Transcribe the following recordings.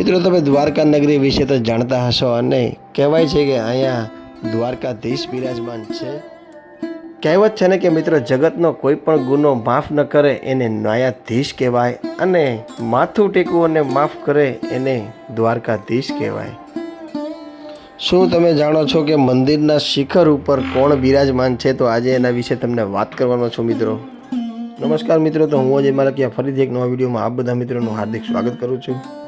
મિત્રો, તમે દ્વારકા નગરી વિશે તો જાણતા હશો અને કહેવાય છે કે અહીંયા દ્વારકાધીશ બિરાજમાન છે. કહેવત છે ને કે મિત્રો, જગતનો કોઈ પણ ગુનો માફ ન કરે એને ન્યાયાધીશ કહેવાય અને માથું ટેકવું અને માફ કરે એને દ્વારકાધીશ કહેવાય. શું તમે જાણો છો કે મંદિરના શિખર ઉપર કોણ બિરાજમાન છે? તો આજે એના વિશે તમને વાત કરવાનો છું મિત્રો. નમસ્કાર મિત્રો, તો હું અજય માલકિયા ફરીથી એક નવા વિડીયોમાં આપ બધા મિત્રોનું હાર્દિક સ્વાગત કરું છું.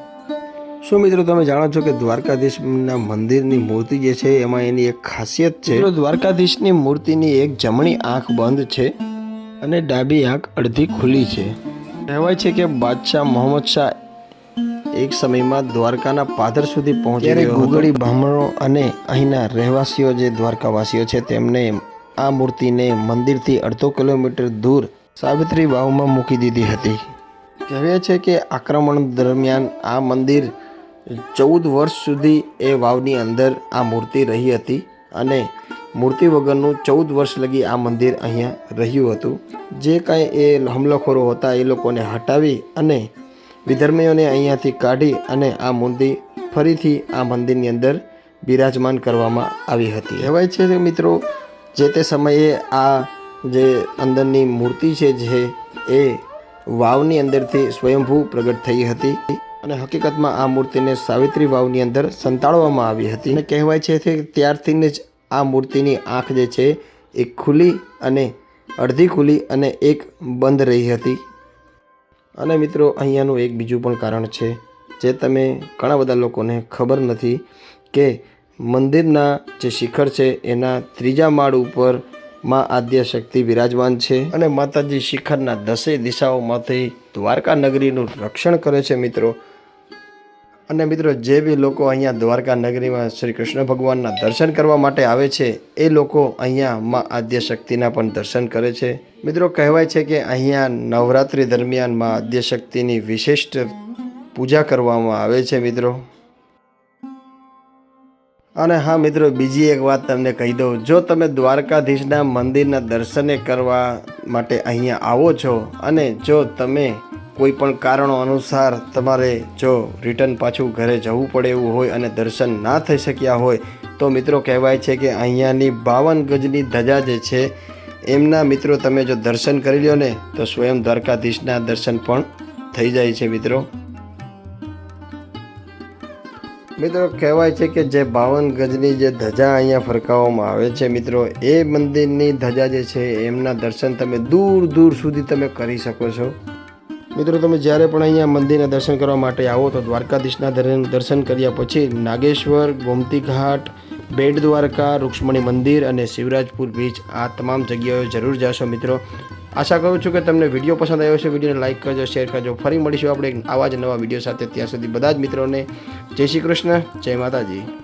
શું મિત્રો તમે જાણો છો કે દ્વારકાધીશના મંદિરની મૂર્તિ જે છે એમાં એની એક ખાસિયત છે? દ્વારકાધીશની મૂર્તિની એક જમણી આંખ બંધ છે અને ડાબી આંખ અડધી ખુલ્લી છે. કહેવાય છે કે બાદશાહ મોહમ્મદ શાહ એક સમયમાં દ્વારકાના પાદર સુધી પહોંચ્યા ત્યારે ગુગળી બ્રાહ્મણો અને અહીંના રહેવાસીઓ જે દ્વારકાવાસીઓ છે તેમને આ મૂર્તિને મંદિરથી અડધો કિલોમીટર દૂર સાવિત્રી વાવમાં મૂકી દીધી હતી. કહેવાય છે કે આક્રમણ દરમિયાન આ મંદિર ચૌદ વર્ષ સુધી એ વાવની અંદર આ મૂર્તિ રહી હતી અને મૂર્તિ વગરનું ચૌદ વર્ષ લગી આ મંદિર અહીંયા રહ્યું હતું. જે કાંઈ એ હમલખોરો હતા એ લોકોને હટાવી અને વિધર્મીઓને અહીંયાથી કાઢી અને આ મૂર્તિ ફરીથી આ મંદિરની અંદર બિરાજમાન કરવામાં આવી હતી. કહેવાય છે કે મિત્રો, જે તે સમયે આ જે અંદરની મૂર્તિ છે જે એ વાવની અંદરથી સ્વયંભૂ પ્રગટ થઈ હતી. અને હકીકતમાં આ મૂર્તિને સાવિત્રી વાવની અંદર સંતાડવામાં આવી હતી. અને કહેવાય છે કે ત્યારથી જ આ મૂર્તિની આંખ જે છે એ ખુલ્લી અને અડધી ખુલ્લી અને એક બંધ રહી હતી. અને મિત્રો, અહીંયાનું એક બીજું પણ કારણ છે, જે તમે ઘણા બધા લોકોને ખબર નથી, કે મંદિરના જે શિખર છે એના ત્રીજા માળ ઉપરમાં આદ્ય શક્તિ વિરાજમાન છે. અને માતાજી શિખરના દસેય દિશાઓમાંથી દ્વારકા નગરીનું રક્ષણ કરે છે મિત્રો. અને મિત્રો, જે બી લોકો અહીંયા દ્વારકા નગરીમાં શ્રી કૃષ્ણ ભગવાનના દર્શન કરવા માટે આવે છે, એ લોકો અહીંયા માં આદ્યશક્તિના પણ દર્શન કરે છે. મિત્રો, કહેવાય છે કે અહીંયા નવરાત્રિ દરમિયાનમાં આદ્ય શક્તિની વિશિષ્ટ પૂજા કરવામાં આવે છે, મિત્રો. અને હા, મિત્રો, બીજી એક વાત તમને કહી દઉં. જો તમે દ્વારકાધીશના મંદિરના દર્શને કરવા માટે અહીંયા આવો છો અને જો તમે કોઈ પણ કારણો અનુસાર તમારે જો રિટર્ન પાછું ઘરે જવું પડે એવું હોય અને દર્શન ના થઈ શક્યા હોય, તો મિત્રો કહેવાય છે કે અહીંયાની બાવન ગજની ધજા જે છે, એમના મિત્રો તમે જો દર્શન કરી લો ને, તો સ્વયં દ્વારકાધીશના દર્શન પણ થઈ જાય છે મિત્રો. મિત્રો કહેવાય છે કે જે બાવન ગજની જે ધજા અહીંયા ફરકાવવામાં આવે છે મિત્રો, એ મંદિરની ધજા જે છે, એમના દર્શન તમે દૂર દૂર સુધી તમે કરી શકો છો. મિત્રો, તમે જ્યારે પણ અહીંયા મંદિરના દર્શન કરવા માટે આવો તો દ્વારકાધીશના દર્શન કર્યા પછી નાગેશ્વર ગોમતી ઘાટ બેટ દ્વારકા રૂક્ષ્મણી મંદિર અને શિવરાજપુર બીચ આ તમામ જગ્યાઓ જરૂર જાશો મિત્રો. આશા કરું છું કે તમને વીડિયો પસંદ આવ્યો છે વિડીયોને લાઇક કરજો, શેર કરજો. ફરી મળીશું આપણે આવા જ નવા વીડિયો સાથે. ત્યાં સુધી બધા જ મિત્રોને જય શ્રી કૃષ્ણ, જય માતાજી.